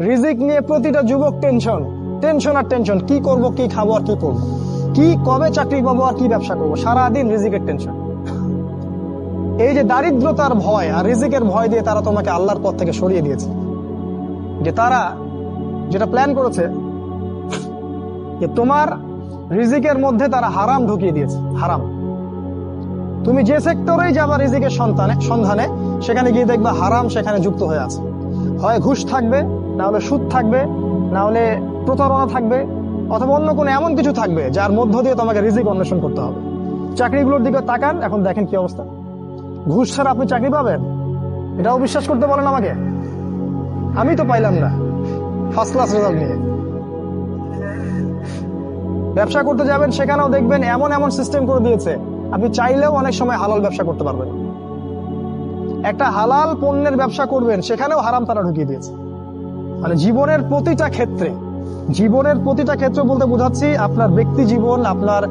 রিজিক নিয়ে প্রতিটা যুবক টেনশন। টেনশন আর টেনশন, কি করব, কি খাব আর কি করব? কি, কবে চাকরি পাবো আর কি ব্যবসা করব? সারাদিন রিজিকের টেনশন। এই যে দারিদ্রতার ভয় আর রিজিকের ভয় দিয়ে তারা তোমাকে আল্লাহর পথ থেকে সরিয়ে দিয়েছে। যে তারা যেটা প্ল্যান করেছে, যে তোমার রিজিকের মধ্যে তারা হারাম ঢুকিয়ে দিয়েছে, হারাম। তুমি যে সেক্টরেই যাবা রিজিকের সন্তানে, সন্ধানে, সেখানে গিয়ে দেখবা হারাম সেখানে যুক্ত হয়ে আছে। হয় ঘুষ থাকবে, না হলে সুদ থাকবে, না হলে প্রতারণা থাকবে, অথবা অন্য কোনো এমন কিছু থাকবে যার মধ্য দিয়ে তোমাকে রিজিক অন্বেষণ করতে হবে। চাকরিগুলোর দিকে তাকান, এখন দেখেন কি অবস্থা। ঘুষ ছাড়া আপনি চাকরি পাবেন? এটাও বিশ্বাস করতে বলেন আমাকে। আমি তো পাইলাম না। ফার্স্ট ক্লাস রেজাল্ট নিয়ে। ব্যবসা করতে যাবেন, সেখানেও দেখবেন এমন এমন সিস্টেম করে দিয়েছে। আপনি চাইলেও অনেক সময় হালাল ব্যবসা করতে পারবেন একটা হালাল পণ্যের ব্যবসা করবেন, সেখানেও হারাম তারা ঢুকিয়ে দিয়েছে। মানে জীবনের প্রতিটা ক্ষেত্রে, জীবনের প্রতিটা ক্ষেত্র বলতে বোঝাচ্ছি, আপনার ব্যক্তি জীবন, আপনার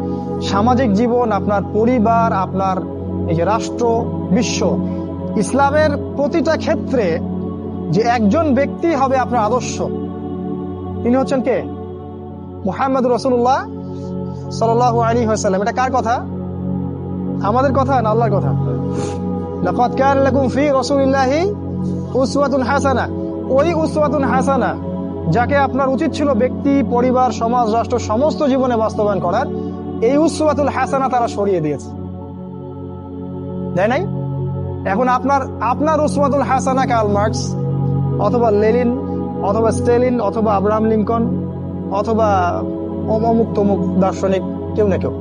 সামাজিক জীবন, আপনার পরিবার, আপনার এই যে রাষ্ট্র, বিশ্ব, ইসলামের প্রতিটা ক্ষেত্রে যে একজন ব্যক্তি হবে আপনার আদর্শ, তিনি হচ্ছেন কে? মোহাম্মদ রসুল্লাহ সাল আলী হাসাল্লাম এটা কার কথা? আমাদের কথা না আল্লাহর কথা? লাকাদ কান লাকুম ফি রাসূলিল্লাহি উসওয়াতুন হাসানা ওই উসওয়াতুন হাসানা, যাকে আপনার উচিত ছিল ব্যক্তি, পরিবার, সমাজ, রাষ্ট্র সমস্ত জীবনে বাস্তবায়ন করার, এই উসওয়াতুল হাসানা তারা সরিয়ে দিয়েছে। তাই নাই? এখন আপনার আপনার উসওয়াতুল হাসানা কার্ল মার্কস, অথবা লেলিন অথবা স্টেলিন, অথবা আব্রাহাম লিঙ্কন, অথবা অমুক দার্শনিক কেউ না কেউ।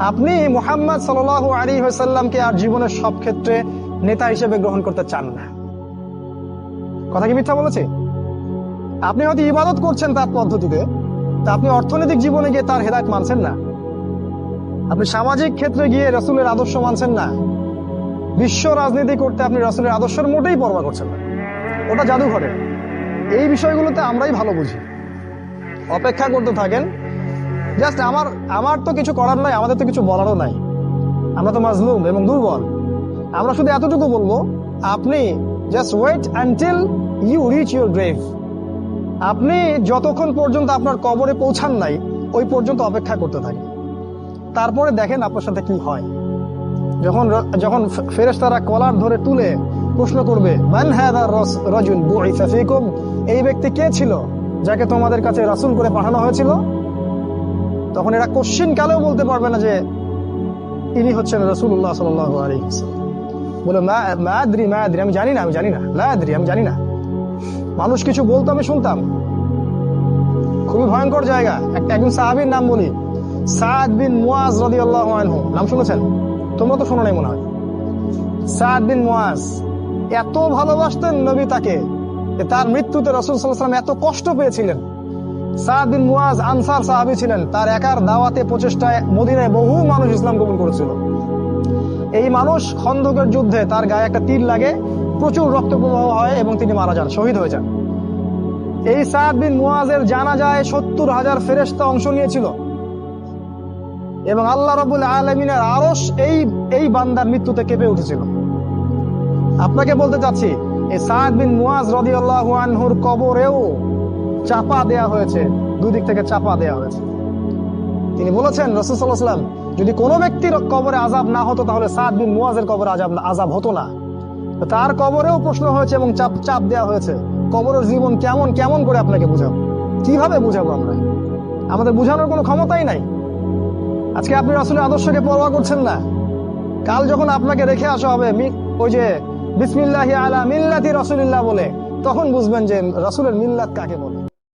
আপনি মোহাম্মদ সাল আলী হাসাল্লামকে আর জীবনের সব ক্ষেত্রে নেতা হিসেবে গ্রহণ করতে চান না। কথা কি মিথ্যা বলেছি? আপনি হয়তো ইবাদত করছেন তার পদ্ধতিতে, তা আপনি অর্থনৈতিক জীবনে গিয়ে তার হেদায়ত মানছেন না। আপনি সামাজিক ক্ষেত্রে গিয়ে রসুলের আদর্শ মানছেন না। বিশ্ব রাজনীতি করতে আপনি রসুলের আদর্শের মোটেই পরোয়া করছেন না। ওটা জাদুঘরে। এই বিষয়গুলোতে আমরাই ভালো বুঝি। অপেক্ষা করতে থাকেন জাস্ট আমার আমার তো কিছু করার নাই, আমাদের তো কিছু বলারও নাই। আমরা তো মাজলুম এবং দুর্বল। আমরা শুধু এতটুকু বলব, আপনি just wait until you reach your grave আপনি যতক্ষণ পর্যন্ত আপনার কবরে পৌঁছান নাই, ওই পর্যন্ত অপেক্ষা করতে থাকেন। তারপরে দেখেন আপনার সাথে কি হয়। যখন যখন ফেরেশতারা কলার ধরে তুলে প্রশ্ন করবে এই ব্যক্তি কে ছিল, যাকে তোমাদের কাছে রাসূল করে পাঠানো হয়েছিল? তখন এরা কোশ্চিন কালেও বলতে পারবে না যে ইনি হচ্ছেন রসুল্লাহ সাল্লাহ আলী বলে মাদ্রি মাদ্রি আমি জানি না, আমি জানি না। লাদ্রি আমি জানি না। মানুষ কিছু বলতো, আমি শুনতাম। খুবই ভয়ঙ্কর জায়গা। একটা একজন সাহাবির নাম বলি, সাদ বিন মুয়াজ রদি আল্লাহ নাম শুনেছেন? তোমরা তো শোনো নাই মনে হয়। সাদ বিন মুয়াজ এত ভালোবাসতেন নবী তাকে তার মৃত্যুতে রসুল সাল্লাম এত কষ্ট পেয়েছিলেন। সাহাবিন মুয়াজ আনসার সাহাবি ছিলেন। তার একার দাওয়াতে, প্রচেষ্টায় মদিনায় বহু মানুষ ইসলাম করেছিল। এই মানুষ খন্দকের যুদ্ধে তার গায়ে একটা তীর লাগে, প্রচুর রক্ত প্রবাহ হয় এবং তিনি মারা যান, শহীদ হয়ে যান। এই মুয়াজের জানা যায় সত্তর হাজার ফেরেস্তা অংশ নিয়েছিল। এবং আল্লাহ রবুল আলমিনের আরস এই এই বান্দার মৃত্যুতে কেঁপে উঠেছিল। আপনাকে বলতে চাচ্ছি, এই মুয়াজ রদি আল্লাহ আনহুর কবরেও চাপা দেয়া হয়েছে, দুদিক থেকে চাপা দেয়া হয়েছে। তিনি বলেছেন রসুসাল্লাহাম যদি কোনো ব্যক্তির কবরে আজাব না হতো, তাহলে সাদ বিন মুয়াজের কবরে আজাব আজাব হতো না। তার কবরেও প্রশ্ন হয়েছে এবং চাপ চাপ দেওয়া হয়েছে। কবরের জীবন কেমন কেমন করে আপনাকে বুঝাবো? কীভাবে বুঝাবো আমরা? আমাদের বুঝানোর কোনো ক্ষমতাই নাই। আজকে আপনি রাসুলের আদর্শকে পরোয়া করছেন না। কাল যখন আপনাকে রেখে আসা হবে ওই যে বিসমিল্লাহ আলা মিল্লাতি রসুলিল্লাহ বলে, তখন বুঝবেন যে রাসুলের মিল্লাত কাকে বলে?